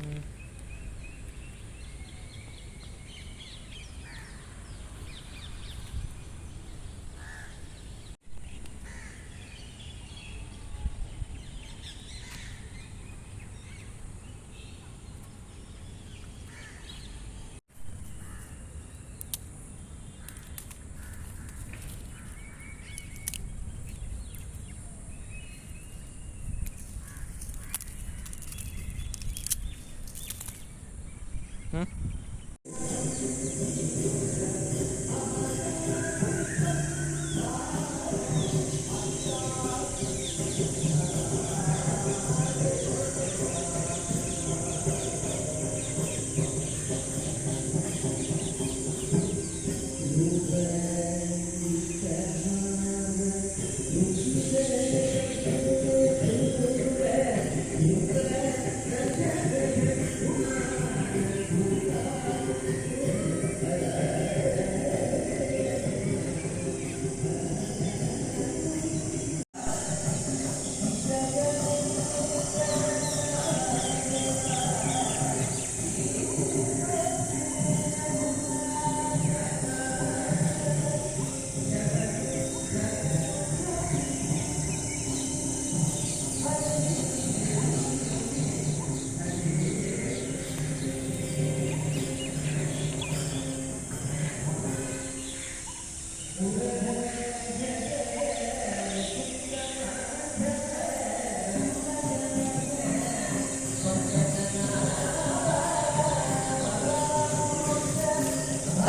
Bye. Mm-hmm.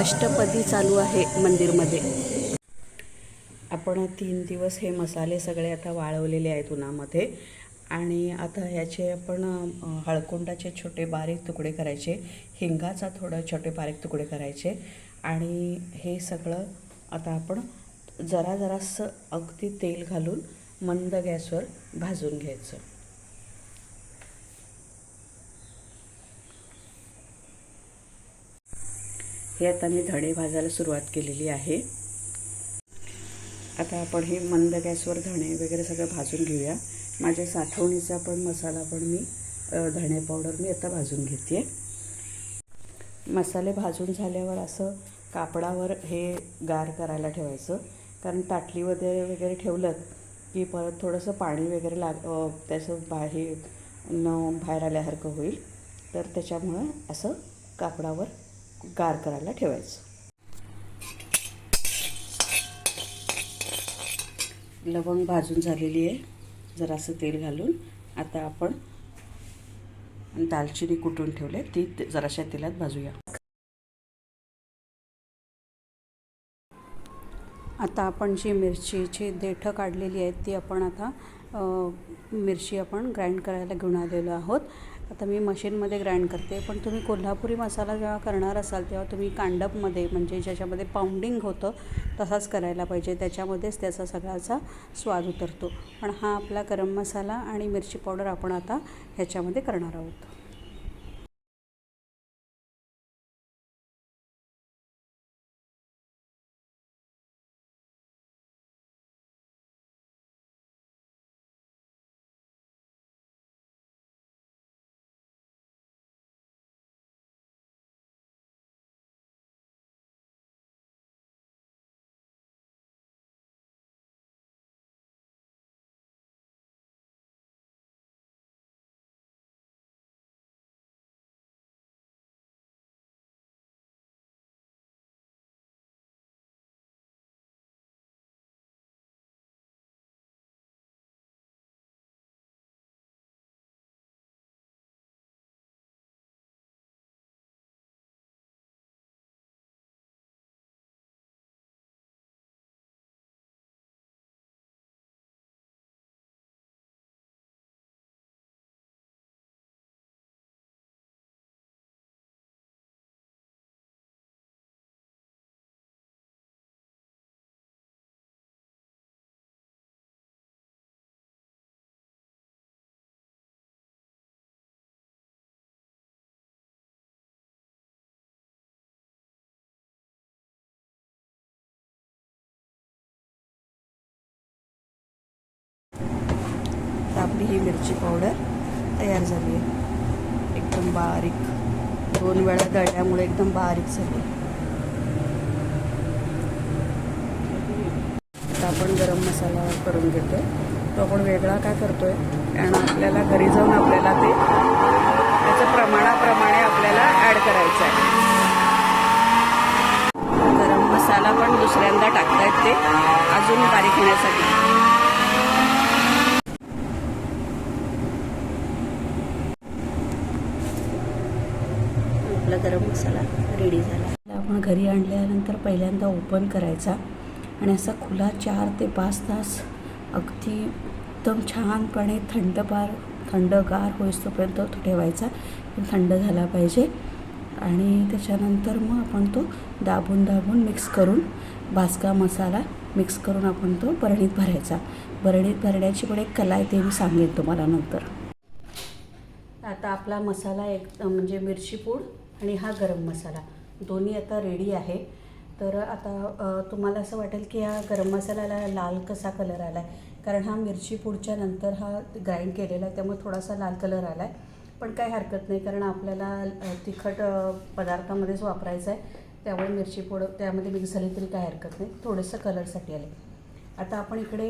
अष्टपदी चालू आहे मंदिरमध्ये. आपण तीन दिवस हे मसाले सगळे आता वाळवलेले आहेत उन्हामध्ये. आणि आता ह्याचे आपण हळकुंडाचे छोटे बारीक तुकडे करायचे हिंगाचा थोडं छोटे बारीक तुकडे करायचे. आणि हे सगळं आता आपण जरा जरासं अगदी तेल घालून मंद गॅसवर भाजून घ्यायचं. हे आता मी धणे भाजायला सुरुवात केलेली आहे. आता आपण हे मंद गॅसवर धणे वगैरे सगळं भाजून घेऊया. माझ्या साठवणीचा पण मसाला पण मी धणे पावडर मी आता भाजून घेते. मसाले भाजून झाल्यावर असं कापडावर हे गार करायला ठेवायचं. कारण ताटली वगैरे वगैरे ठेवलं की परत थोडंसं पाणी वगैरे लाग त्याचं बाहेर न बाहेर आल्यासारखं होईल. तर त्याच्यामुळं असं कापडावर गार करायला ठेवायचं. लवंग भाजून झालेली आहे. जरासं तेल घालून आता आपण दालचिनी कुटून ठेवले. ती जराशा तेलात भाजूया. आता आपण जी मिरचीची देठं काढलेली आहेत ती आपण आता मिरची आपण ग्राइंड करायला घेऊन आलेलो आहोत. आता मी मशीनमध्ये ग्राइंड करते पण तुम्ही कोल्हापुरी मसाला जेव्हा करणार असाल तेव्हा तुम्ही कांडपमध्ये म्हणजे ज्याच्यामध्ये पाऊंडिंग होतं तसाच करायला पाहिजे. त्याच्यामध्येच त्याचा सगळ्याचा स्वाद उतरतो. पण हा आपला गरम मसाला आणि मिरची पावडर आपण आता ह्याच्यामध्ये करणार आहोत. आपली ही मिरची पावडर तयार झाली आहे. एकदम बारीक. दोन वेळा दळल्यामुळे एकदम बारीक झाली. आता आपण गरम मसाला करून घेतो तो आपण वेगळा काय करतोय? कारण आपल्याला घरी जाऊन आपल्याला ते त्याच्या प्रमाणाप्रमाणे आपल्याला ॲड करायचं आहे. गरम मसाला पण दुसऱ्यांदा टाकतायत ते. अजून बारीक होण्यासाठी. आपला गरम मसाला रेडी झाला. आपण घरी आणल्यानंतर पहिल्यांदा ओपन करायचा आणि असा खुला चार ते पाच तास अगदी एकदम छानपणे थंडपार थंडगार होईस्तोपर्यंत तो ठेवायचा. थंड झाला पाहिजे. आणि त्याच्यानंतर मग आपण तो दाबून दाबून मिक्स करून भाजका मसाला मिक्स करून आपण तो बरणीत भरायचा. बरणीत भरण्याची पण एक कला आहे ते मी सांगेन तुम्हाला नंतर. आता आपला मसाला एक म्हणजे मिरची पूड आणि हा गरम मसाला. दोन्ही आता रेडी आहे. तर आता तुम्हाला असं वाटेल की हा गरम मसाल्याला लाल कसा कलर आला आहे कारण हा मिरची पुढच्या नंतर हा ग्राइंड केलेला आहे त्यामुळे थोडासा लाल कलर आला आहे पण काही हरकत नाही कारण आपल्याला तिखट पदार्थामध्येच वापरायचं आहे त्यामुळे मिरची पूड त्यामध्ये मिक्स झाली तरी काही हरकत नाही. थोडंसं कलरसाठी आले आता आपण इकडे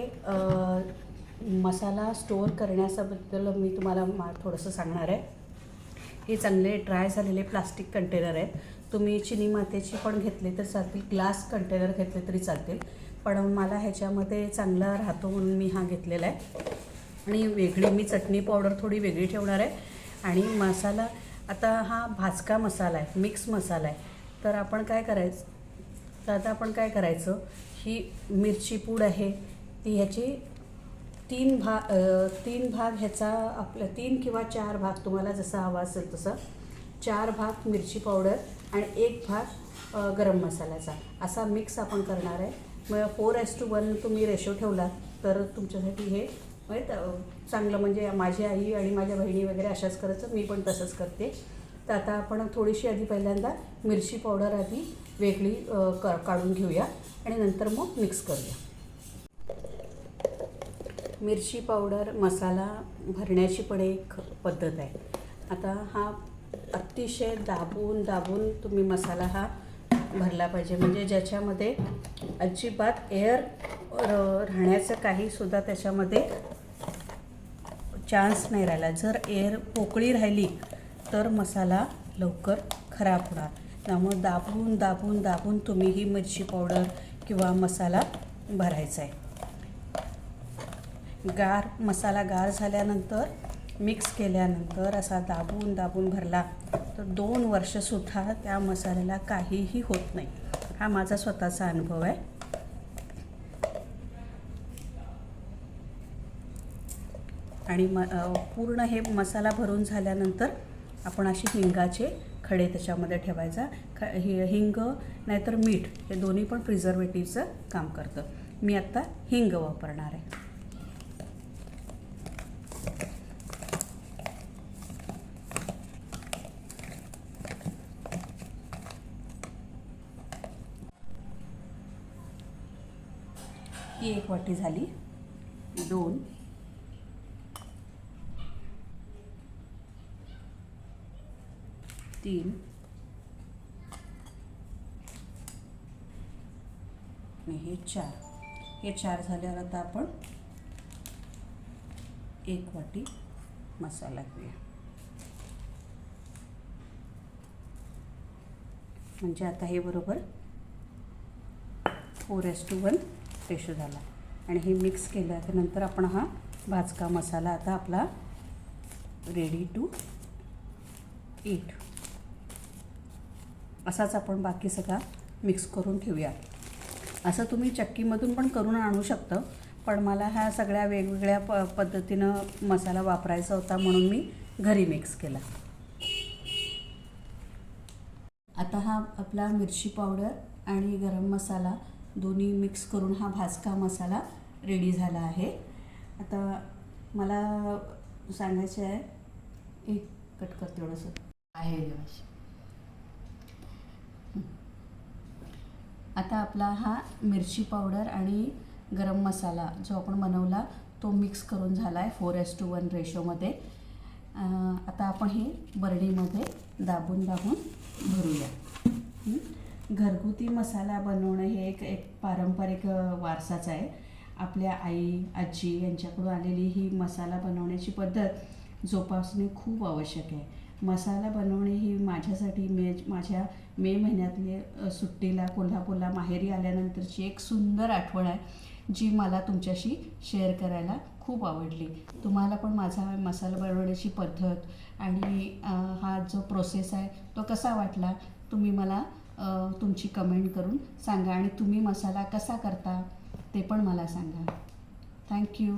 मसाला स्टोअर करण्याबद्दल मी तुम्हाला मा थोडंसं सांगणार आहे. हे चांगले ड्राय झालेले प्लास्टिक कंटेनर आहेत. तुम्ही चिनी मातेची पण घेतले तर चालतील ग्लास कंटेनर घेतले तरी चालतील. पण मला ह्याच्यामध्ये चांगला राहतो म्हणून मी हा घेतलेला आहे. आणि वेगळी मी चटणी पावडर थोडी वेगळी ठेवणार आहे. आणि मसाला आता हा भाजका मसाला आहे मिक्स मसाला आहे. तर आपण काय करायचं तर आता आपण काय करायचं ही मिरची पूड आहे ती ह्याची तीन भाग तीन भाग ह्याचा आपलं तीन किंवा चार भाग तुम्हाला जसा हवा असेल तसं. चार भाग मिरची पावडर आणि एक भाग गरम मसाल्याचा. असा मिक्स आपण करणार आहे. मग फोर एस टू वन तुम्ही रेशो ठेवलात तर तुमच्यासाठी हे म्हणजे चांगलं म्हणजे माझी आई आणि माझ्या बहिणी वगैरे अशाच करायचं मी पण तसंच करते. तर आता आपण थोडीशी आधी पहिल्यांदा मिरची पावडर आधी वेगळी क काढून घेऊया आणि नंतर मग मिक्स करूया. मिरची पावडर मसाला भरण्याची पण एक पद्धत आहे. आता हा अतिशय दाबून दाबून तुम्ही मसाला हा भरला पाहिजे. म्हणजे ज्याच्यामध्ये अजिबात एअर राहण्याचं काहीसुद्धा त्याच्यामध्ये चान्स नाही राहिला. जर एअर पोकळी राहिली तर मसाला लवकर खराब होणार. त्यामुळे दाबून दाबून दाबून तुम्ही ही मिरची पावडर किंवा मसाला भरायचा आहे. गार मसाला गार झाल्यानंतर मिक्स केल्यानंतर असा दाबून दाबून भरला तर दोन वर्षसुद्धा त्या मसाल्याला काहीही होत नाही. हा माझा स्वतःचा अनुभव आहे. आणि म पूर्ण हे मसाला भरून झाल्यानंतर आपण अशी हिंगाचे खडे त्याच्यामध्ये ठेवायचा. ख हि हिंग नाहीतर मीठ हे दोन्ही पण प्रिझर्वेटिव्हचं काम करतं. मी आत्ता हिंग वापरणार आहे. ही एक वाटी झाली. दोन. तीन. हे चार. हे चार झाल्यावर आता आपण एक वाटी मसाला घेऊया. म्हणजे आता हे बरोबर four is to one ratio झाला. आणि हे मिक्स केलं तर नंतर आपण हा भाजका मसाला आता आपला रेडी टू ईट असाच आपण बाकी सगळा मिक्स करून ठेवूया. असं तुम्ही चक्कीमधून पण करून आणू शकतं पण मला ह्या सगळ्या वेगवेगळ्या प पद्धतीनं मसाला वापरायचा होता म्हणून मी घरी मिक्स केला. आता हा आपला मिरची पावडर आणि गरम मसाला दोन्ही मिक्स करून हा भाजका मसाला रेडी झाला आहे. आता मला सांगायचं आहे एक कट करते एवढंसं आहे आता आपला हा मिरची पावडर आणि गरम मसाला जो आपण बनवला तो मिक्स करून झाला आहे फोर एस टू वन रेशोमध्ये आता आपण हे बरडीमध्ये दाबून दाबून भरूया? घरगुती मसाला बनवणं हे एक एक पारंपरिक वारसाच आहे. आपल्या आई आजी यांच्याकडून आलेली ही मसाला बनवण्याची पद्धत जोपासणे खूप आवश्यक आहे. मसाला बनवणे ही माझ्यासाठी मे माझ्या मे महिन्यातले सुट्टीला कोल्हापूरला माहेरी आल्यानंतरची एक सुंदर आठवण आहे जी मला तुमच्याशी शेअर करायला खूप आवडली. तुम्हाला पण माझा मसाला बनवण्याची पद्धत आणि हा जो प्रोसेस आहे तो कसा वाटला तुम्ही मला तुमची कमेंट करून सांगा आणि तुम्ही मसाला कसा करता ते पण मला सांगा. थँक्यू